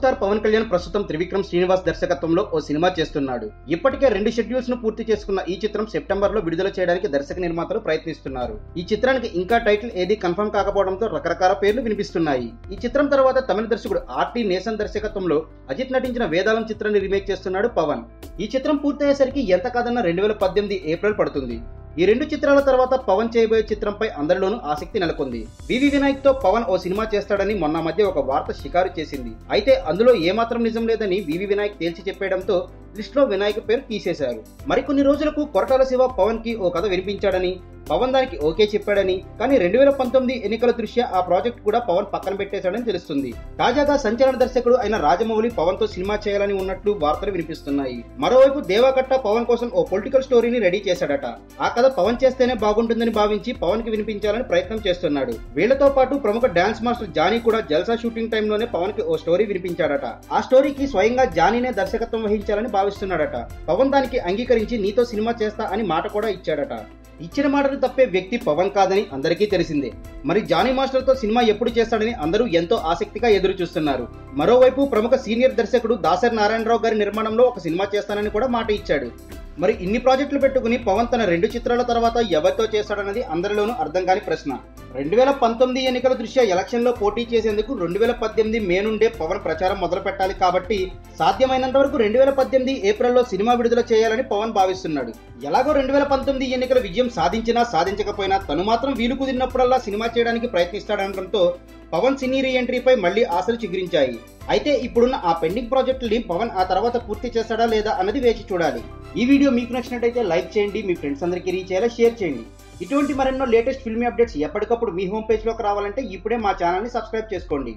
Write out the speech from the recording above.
Star Pawan Kalyan ప్రస్తుతం త్రివిక్రమ్ శ్రీనివాస్ దర్శకత్వంలో ఓ cinema చేస్తున్నాడు. ఇప్పటికే రెండు షెడ్యూల్స్ను పూర్తి చేసుకున్న ఈ చిత్రం సెప్టెంబర్లో విడుదల చేయడానికి దర్శక నిర్మాతలు ప్రయత్నిస్తున్నారు. ఈ చిత్రానికి ఇంకా టైటిల్ ఏది కన్ఫర్మ్ కాకపోవడంతో రకరకాల పేర్లు వినిపిస్తున్నాయి. ఈ చిత్రం తర్వాత తమిళ దర్శకుడు ఆర్టీ నేసన్ దర్శకత్వంలో అజిత్ నటించిన వేదాలం చిత్రాన్ని రీమేక్ చేస్తున్నాడు పవన్. ఈ చిత్రం పూర్తయ్యేసరికి ఎంత కాదన్న రెండు వేల పద్దెనిమిది ఏప్రిల్ పడుతుంది. ఈ రెండు చిత్రాల తర్వాత పవన్ చేయబోయే చిత్రంపై అందరిలోనూ ఆసక్తి నెలకొంది. వివి వినాయక్తో పవన్ ఓ సినిమా చేస్తాడని మొన్న మధ్య ఒక వార్త షికారు చేసింది. అయితే అందులో ఏమాత్రం నిజం లేదని వివి వినాయక్ తేల్చి చెప్పేయడంతో లిస్ట్లో వినాయక్ పేరు తీసేశారు. మరికొన్ని రోజులకు కొరటాల శివ పవన్కి ఓ కథ వినిపించాడని పవన్ దానికి ఓకే చెప్పాడని కానీ రెండు వేల పంతొమ్మిది ఎన్నికల దృష్ట్యా ఆ ప్రాజెక్ట్ కూడా పవన్ పక్కన పెట్టేశాడని తెలుస్తుంది. తాజాగా సంచలన దర్శకుడు అయిన రాజమౌళి పవన్తో సినిమా చేయాలని ఉన్నట్లు వార్తలు వినిపిస్తున్నాయి. మరోవైపు దేవాకట్ట పవన్ కోసం ఓ పొలిటికల్ స్టోరీని రెడీ చేశాడట. ఆ కథ పవన్ చేస్తేనే బాగుంటుందని భావించి పవన్కి వినిపించాలని ప్రయత్నం చేస్తున్నాడు. వీళ్ళతో పాటు ప్రముఖ డాన్స్ మాస్టర్ జానీ కూడా జల్సా షూటింగ్ టైంలోనే పవన్కి ఓ స్టోరీ వినిపించాడట. ఆ స్టోరీకి స్వయంగా జానీనే దర్శకత్వం వహించాలని భావిస్తున్నాడట. పవన్ దానికి అంగీకరించి నీతో సినిమా చేస్తా అని మాట కూడా ఇచ్చాడట. ఇచ్చిన మాటలు తప్పే వ్యక్తి పవన్ కాదని అందరికీ తెలిసిందే. మరి జానీ మాస్టర్తో సినిమా ఎప్పుడు చేస్తాడని అందరూ ఎంతో ఆసక్తిగా ఎదురు చూస్తున్నారు మరోవైపు ప్రముఖ సీనియర్ దర్శకుడు దాసరి నారాయణరావు గారి నిర్మాణంలో ఒక సినిమా చేస్తానని కూడా మాట ఇచ్చాడు. మరి ఇన్ని ప్రాజెక్టులు పెట్టుకుని పవన్ తన రెండు చిత్రాల తర్వాత ఎవరితో చేశాడన్నది అందరిలోనూ అర్థం కాని ప్రశ్న. రెండు వేల పంతొమ్మిది ఎన్నికల దృష్ట్యా ఎలక్షన్లో పోటీ చేసేందుకు రెండు వేల పద్దెనిమిది మే నుండే పవన్ ప్రచారం మొదలు పెట్టాలి కాబట్టి సాధ్యమైనంత వరకు రెండు వేల పద్దెనిమిది ఏప్రిల్లో సినిమా విడుదల చేయాలని పవన్ భావిస్తున్నాడు. ఎలాగో రెండు వేల పంతొమ్మిది ఎన్నికల విజయం సాధించినా సాధించకపోయినా తను మాత్రం వీలు కుదిరినప్పుడల్లా సినిమా చేయడానికి ప్రయత్నిస్తాడనడంతో పవన్ సినీ రీ ఎంట్రీపై మళ్ళీ ఆశలు చిగురించాయి. అయితే ఇప్పుడున్న ఆ పెండింగ్ ప్రాజెక్టుల్ని పవన్ ఆ తర్వాత పూర్తి చేస్తాడా లేదా అన్నది వేచి చూడాలి. ఈ వీడియో మీకు నచ్చినట్టయితే లైక్ చేయండి మీ ఫ్రెండ్స్ అందరికీ రీచ్ అయ్యేలా షేర్ చేయండి. ఇటువంటి మరెన్నో లేటెస్ట్ ఫిల్మీ అప్డేట్స్ ఎప్పటికప్పుడు మీ హోమ్ పేజ్లోకి రావాలంటే ఇప్పుడే మా ఛానల్ని సబ్స్క్రైబ్ చేసుకోండి.